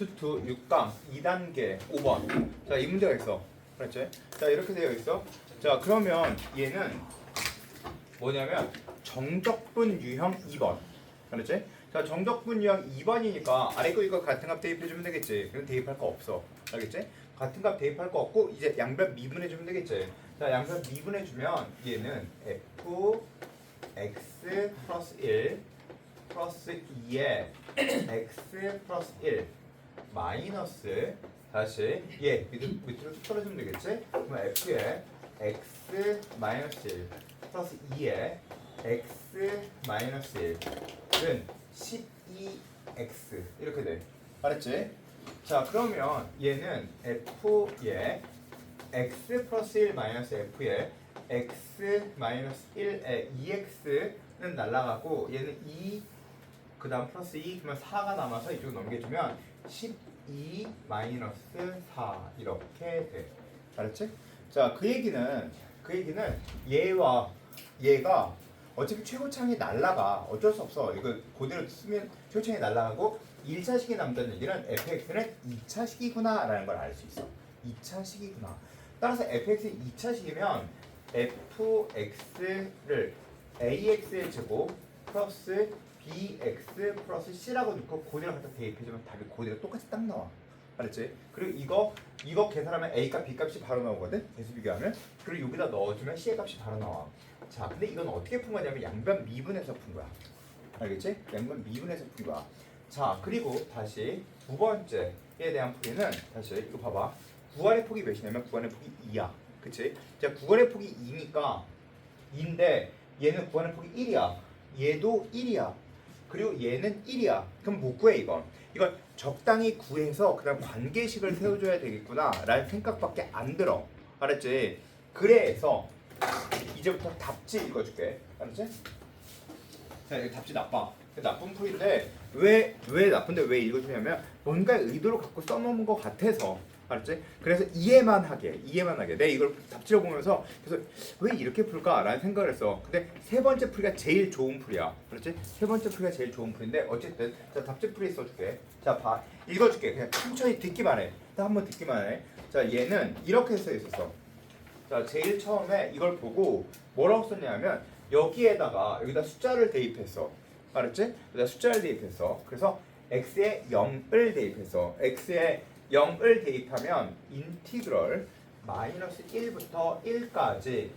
수투 6강 2단계 5번. 자, 이 문제가 있어. 그렇지? 자, 이렇게 되어 있어. 자, 그러면 얘는 뭐냐면 정적분 유형 2번. 그렇지? 자, 정적분 유형 2번이니까 아래 거 이거 같은 값 대입해 주면 되겠지. 그럼 대입할 거 없어. 알겠지? 같은 값 대입할 거 없고 이제 양변 미분해 주면 되겠지. 자, 양변 미분해 주면 얘는 f x 플러스 1 플러스 2에 x 플러스 1 마이너스 다시 얘 밑으로, 밑으로 쭉 떨어지면 되겠지? 그럼 f에 x 마이너스 1 플러스 2에 x 마이너스 1은 12x 이렇게 돼 알았지? 자 그러면 얘는 f에 x 플러스 1 마이너스 f에 x 마이너스 1에 2x는 날라가고 얘는 2 그 다음 플러스 2 그러면 4가 남아서 이쪽 넘겨주면 12 마이너스 4 이렇게 돼. 알았지? 자, 그 얘기는 그 얘기는 얘와 얘가 어차피 최고창이 날라가 어쩔 수 없어. 이거 그대로 쓰면 최고창이 날라가고 1차식이 남다는 얘기는 fx는 2차식이구나 라는 걸 알 수 있어. 2차식이구나. 따라서 fx이 2차식이면 fx를 ax의 제곱 플러스 bx 플러스 c라고 넣고 그대로 갖다 대입해주면 답이 그대로 똑같이 딱 나와. 알았지? 그리고 이거 이거 계산하면 a 값, b 값이 바로 나오거든. 계수 비교하면. 그리고 여기다 넣어주면 c의 값이 바로 나와. 자, 근데 이건 어떻게 푼 거냐면 양변 미분해서 푼 거야. 알겠지? 양변 미분해서 푼 거야. 자, 그리고 다시 두 번째에 대한 풀이는 다시 이거 봐봐. 구간의 폭이 몇이냐면 구간의 폭이 2야. 그치? 자, 구간의 폭이 2니까 2인데 얘는 구간의 폭이 1이야. 얘도 1이야. 그리고 얘는 1이야. 그럼 못 구해 이건. 이건 적당히 구해서 그다음 관계식을 세워줘야 되겠구나 라는 생각밖에 안 들어. 알았지? 그래서 이제부터 답지 읽어줄게. 알았지? 자, 이거 답지 나빠. 나쁜 풀인데 왜 왜 나쁜데 왜 읽어주냐면 뭔가 의도를 갖고 써놓은 것 같아서 알았지? 그래서 이해만 하게 이해만 하게 내 이걸 답지를 보면서 그래서 왜 이렇게 풀까라는 생각을 했어. 근데 세 번째 풀이가 제일 좋은 풀이야. 그렇지? 세 번째 풀이가 제일 좋은 풀인데 어쨌든 자 답지 풀이 써줄게. 자 봐. 읽어줄게. 그냥 천천히 듣기만 해. 딱 한번 듣기만 해. 자 얘는 이렇게 써 있었어. 자 제일 처음에 이걸 보고 뭐라고 썼냐면 여기에다가 여기다 숫자를 대입했어. 알았지? 여기다 숫자를 대입했어. 그래서 x에 0을 대입했어. x에 0을 대입하면 인티그럴 마이너스 1부터 1까지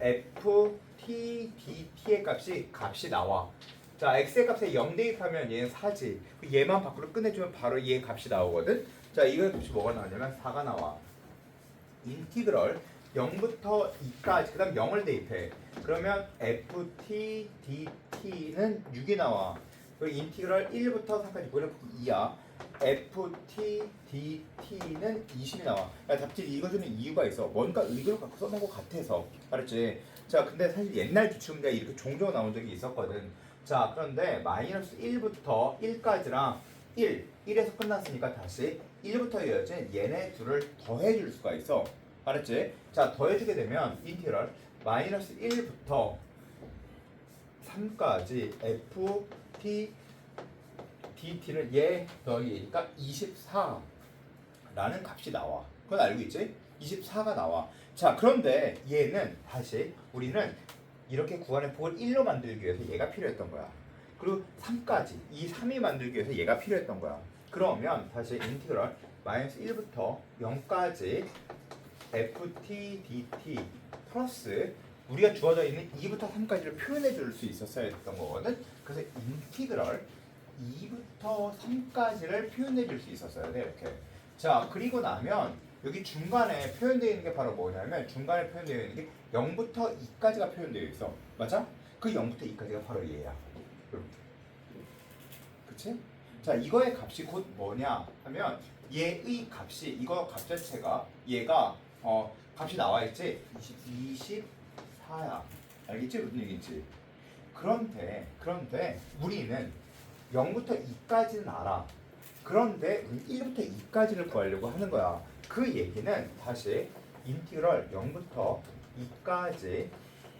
f t dt의 값이 값이 나와. 자, x의 값에 0 대입하면 얘는 4지. 얘만 밖으로 끝내주면 바로 얘 값이 나오거든. 자, 이거 값이 뭐가 나오냐면 4가 나와. 인티그럴 0부터 2까지 그 다음 0을 대입해. 그러면 ft dt는 6이 나와. 그리고 인티그럴 1부터 4까지 그는 2야. Ft dt는 20이 나와. 야, 답지 읽어주는 이유가 있어. 뭔가 의도를 갖고 써놓은 것 같아서. 알았지? 자, 근데 사실 옛날 기출문제가 이렇게 종종 나온 적이 있었거든. 자, 그런데 마이너스 1부터 1까지랑 1, 1에서 끝났으니까 다시 1부터 이어진 얘네 둘을 더해줄 수가 있어. 알았지? 자, 더해주게 되면 인티그럴 마이너스 1부터 3까지 f t dt는 얘 더하기 얘니까 24라는 값이 나와. 그건 알고 있지? 24가 나와. 자, 그런데 얘는 다시 우리는 이렇게 구간의 폭을 1로 만들기 위해서 얘가 필요했던 거야. 그리고 3까지 이 3이 만들기 위해서 얘가 필요했던 거야. 그러면 다시 인티그럴 마이너스 1부터 0까지 ft dt 플러스 우리가 주어져 있는 2부터 3까지를 표현해 줄 수 있었어야 됐던 거거든. 그래서 인티그럴 2부터 3까지를 표현해 줄 수 있었어야 돼 이렇게. 자 그리고 나면 여기 중간에 표현되어 있는 게 바로 뭐냐면 중간에 표현되어 있는 게 0부터 2까지가 표현되어 있어. 맞아? 그 0부터 2까지가 바로 얘야. 이렇게. 그치? 자 이거의 값이 곧 뭐냐 하면 얘의 값이 이거 값 자체가 얘가 어 값이 나와 있지 24야 알겠지 무슨 얘기인지 그런데 그런데 우리는 0부터 2까지는 알아. 그런데 우리 1부터 2까지를 구하려고 하는 거야. 그 얘기는 다시 인티그럴 0부터 2까지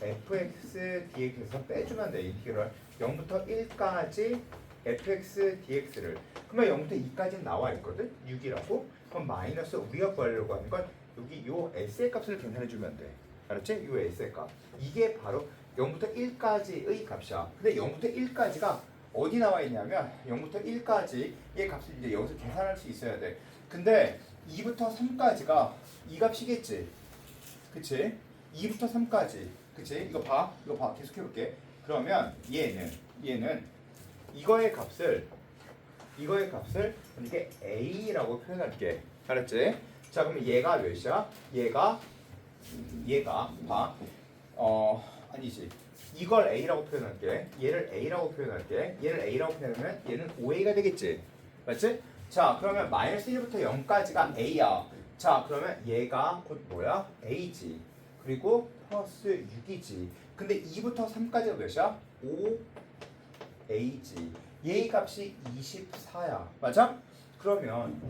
fx dx에서 빼주면 돼 인티그럴. 0부터 1까지 fx dx를. 그러면 0부터 2까지는 나와 있거든? 6이라고? 그럼 마이너스 우리가 구하려고 하는 건 여기 요 s의 값을 계산해 주면 돼. 알았지? 요 s의 값. 이게 바로 0부터 1까지의 값이야. 근데 0부터 1까지가 어디 나와 있냐면 0부터 1까지 의 값을 이제 여기서 계산할 수 있어야 돼. 근데 2부터 3까지가 이 값이겠지. 그치? 2부터 3까지. 그치? 이거 봐. 이거 봐. 계속 해볼게. 그러면 얘는 얘는 이거의 값을 이거의 값을 이게 a라고 표현할게. 알았지? 자 그러면 얘가 몇이야? 얘가 얘가 봐 어 아니지 이걸 a라고 표현할게 얘를 a라고 표현할게 얘를 a라고 표현하면 얘는 5a가 되겠지 맞지? 자 그러면 마이너스 1부터 0까지가 a야 자 그러면 얘가 곧 뭐야? a지 그리고 플러스 6이지 근데 2부터 3까지가 몇이야? 5a지 얘의 값이 24야 맞아? 그러면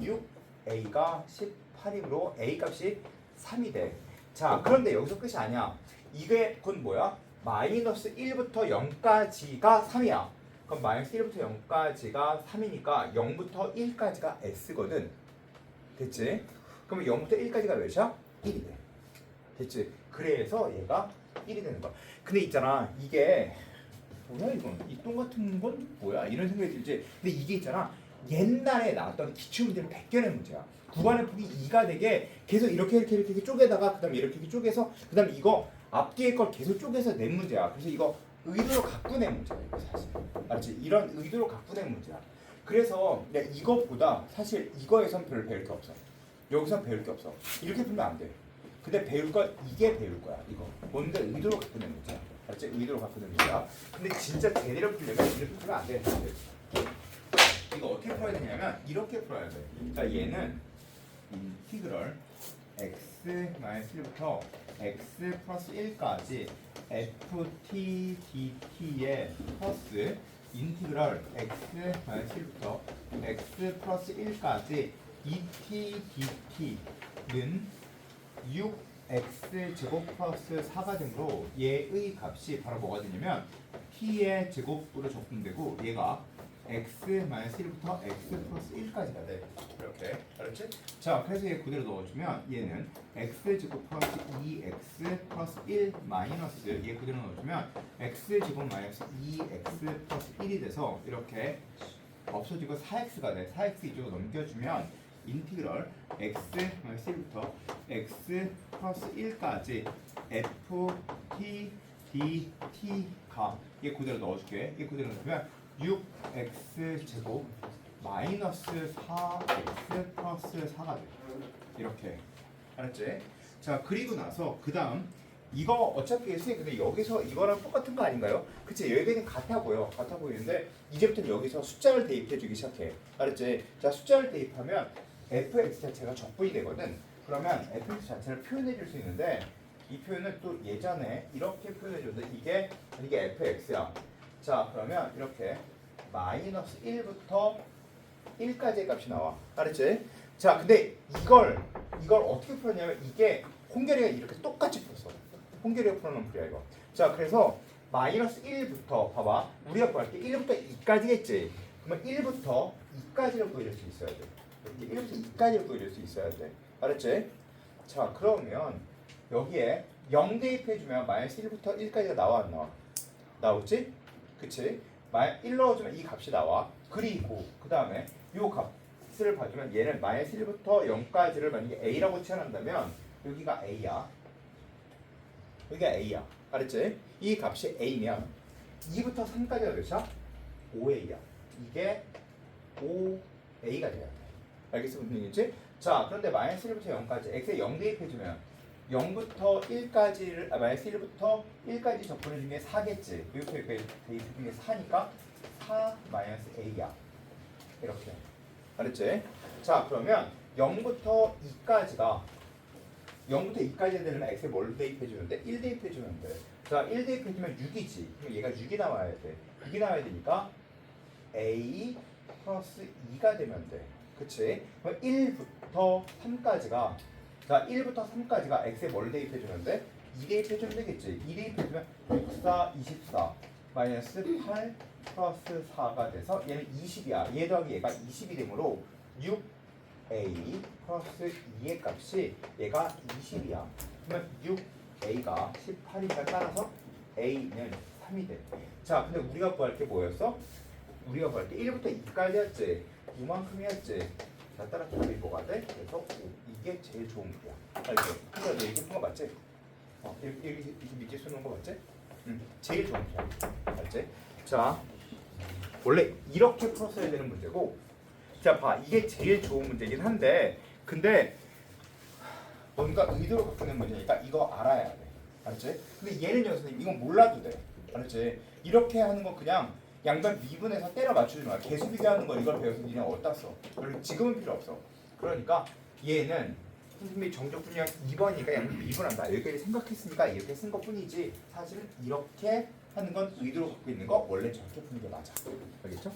6a가 18이므로 a 값이 3이 돼 자 그런데 여기서 끝이 아니야 이게 곧 뭐야? 마이너스 1부터 0까지가 3이야 그럼 마이너스 1부터 0까지가 3이니까 0부터 1까지가 s거든 됐지? 그러면 0부터 1까지가 몇이야? 1이 돼 됐지? 그래서 얘가 1이 되는 거야. 근데 있잖아 이게 뭐야 이건 이 똥 같은 건 뭐야 이런 생각이 들지. 근데 이게 있잖아 옛날에 나왔던 기출문제를 베껴낸 문제야. 구간의 폭이 2가 되게 계속 이렇게 이렇게 이렇게 쪼개다가 그다음에 이렇게 이렇게 쪼개서 그다음에 이거 앞뒤에 걸 계속 쪼개서 낸 문제야. 그래서 이거 의도로 갖고 낸 문제야 이거 사실. 알지? 이런 의도로 갖고 낸 문제야. 그래서 내가 이거보다 사실 이거에선 별로 배울 게 없어. 여기선 배울 게 없어. 이렇게 풀면 안 돼. 근데 배울 건 이게 배울 거야 이거 뭔가 의도로 갖고 낸 문제야 알았지? 의도로 갖고 낸 문제야 근데 진짜 제대로 풀려면 이렇게 풀면 안 돼 이거 어떻게 풀어야 되냐면 이렇게 풀어야 돼자 얘는 인티그럴 x 마이너스 1부터 x 플러스 1까지 ft dt의 플러스 인티그럴 x 마이너스 1부터 x 플러스 1까지 et dt는 6x 제곱 플러스 4가 되므로 얘의 값이 바로 뭐가 되냐면 t의 제곱으로 적분되고 얘가 x 마이너스 1부터 x 플러스 1까지가 돼. 이렇게. 알았지? 자 그래서 얘 그대로 넣어주면 얘는 x 제곱 플러스 2x 플러스 1 마이너스 얘 그대로 넣어주면 x 제곱 마이너스 2x 플러스 1이 돼서 이렇게 없어지고 4x가 돼. 4x 이쪽으로 넘겨주면 인티그럴 x 마이너스 1부터 x 플러스 1까지 f t d t가 이게 그대로 넣어줄게. 이게 그대로 넣으면 6x 제곱 마이너스 4x 플러스 4가 돼 이렇게. 알았지? 자 그리고 나서 그 다음 이거 어차피 선생님 근데 여기서 이거랑 똑같은 거 아닌가요? 그치? 여기는 같아 보여 같아 보이는데 이제부터는 여기서 숫자를 대입해 주기 시작해. 알았지? 자 숫자를 대입하면 fx 자체가 적분이 되거든. 그러면 fx 자체를 표현해 줄 수 있는데 이 표현은 또 예전에 이렇게 표현해 줬는데 이게 이게 fx야 자 그러면 이렇게 마이너스 1부터 1까지의 값이 나와 알았지? 자 근데 이걸 이걸 어떻게 풀었냐면 이게 홍결이가 이렇게 똑같이 풀었어 홍결이가 풀어놓은 풀이야 이거 자 그래서 마이너스 1부터 봐봐 우리가 구할게 1부터 2까지겠지 그러면 1부터 2까지를 구해줄 수 있어야 돼 이렇게 1부터 2까지를 구해줄 수 있어야 돼 알았지? 자 그러면 여기에 0 대입해주면 마이너스 1부터 1까지가 나와 안 나와? 나오지? 그치? 1 넣어주면 이 값이 나와 그리고 그 다음에 요 값을 봐주면 얘는 마이너스 1부터 0까지를 만약에 A라고 치환한다면 여기가 A야 여기가 A야 알았지? 이 값이 A면 2부터 3까지가 몇이야? 5A야 이게 5A가 돼야 돼 알겠어 무슨 얘기지? 자 그런데 마이너스 1부터 0까지 x에 0 대입해주면 0부터 1까지를 아 마이너스 1부터 1까지 적분해준 게 4겠지. 이렇게 대입해준 게 4니까 4 마이너스 a야. 이렇게. 알았지? 자 그러면 0부터 2까지가 0부터 2까지 되려면 x에 뭘 대입해 주는데? 1 대입해 주면 돼 자 1 대입해 주면 6이지. 그럼 얘가 6이 나와야 돼. 6이 나와야 되니까 a 플러스 2가 되면 돼. 그치? 그럼 1부터 3까지가 자 1부터 3까지가 x에 뭘 대입해주는데 2 대입해주면 되겠지 2 대입해주면 6, 4, 24 마이너스 8, 플러스 4가 돼서 얘는 20이야. 얘 더하기 얘가 20이 되므로 6a 플러스 2의 값이 얘가 20이야. 그러면 6a가 18이니까 따라서 a는 3이 돼. 자, 근데 우리가 구할 게 뭐였어? 우리가 구할 게 1부터 2까지였지. 이만큼이었지. 자, 따라 답이 뭐가 돼? 그래서 오, 이게 제일 좋은 거야. 알지? 그러니까 너 얘기 푼거 맞지? 어, 이렇게, 이렇게, 이렇게 밑에 쓰는 거 맞지? 응, 제일 좋은 거야. 알지? 자, 원래 이렇게 풀었어야 되는 문제고, 자, 봐, 이게 제일 좋은 문제긴 한데, 근데 뭔가 의도로 바꾸는 문제니까 이거 알아야 돼. 알았지? 근데 얘는요, 선생님, 이건 몰라도 돼. 알았지? 이렇게 하는 건 그냥 양변 미분해서 때려 맞추지 마. 개수 비교하는 거 이걸 배워서 니네 어디다 써? 지금은 필요 없어. 그러니까 얘는 선생님이 정적 분량 2번이니까 양변 미분한다. 여기까지 생각했으니까 이렇게 쓴 것 뿐이지 사실은 이렇게 하는 건 의도로 갖고 있는 거 원래 저렇게 푸는 게 맞아. 알겠죠?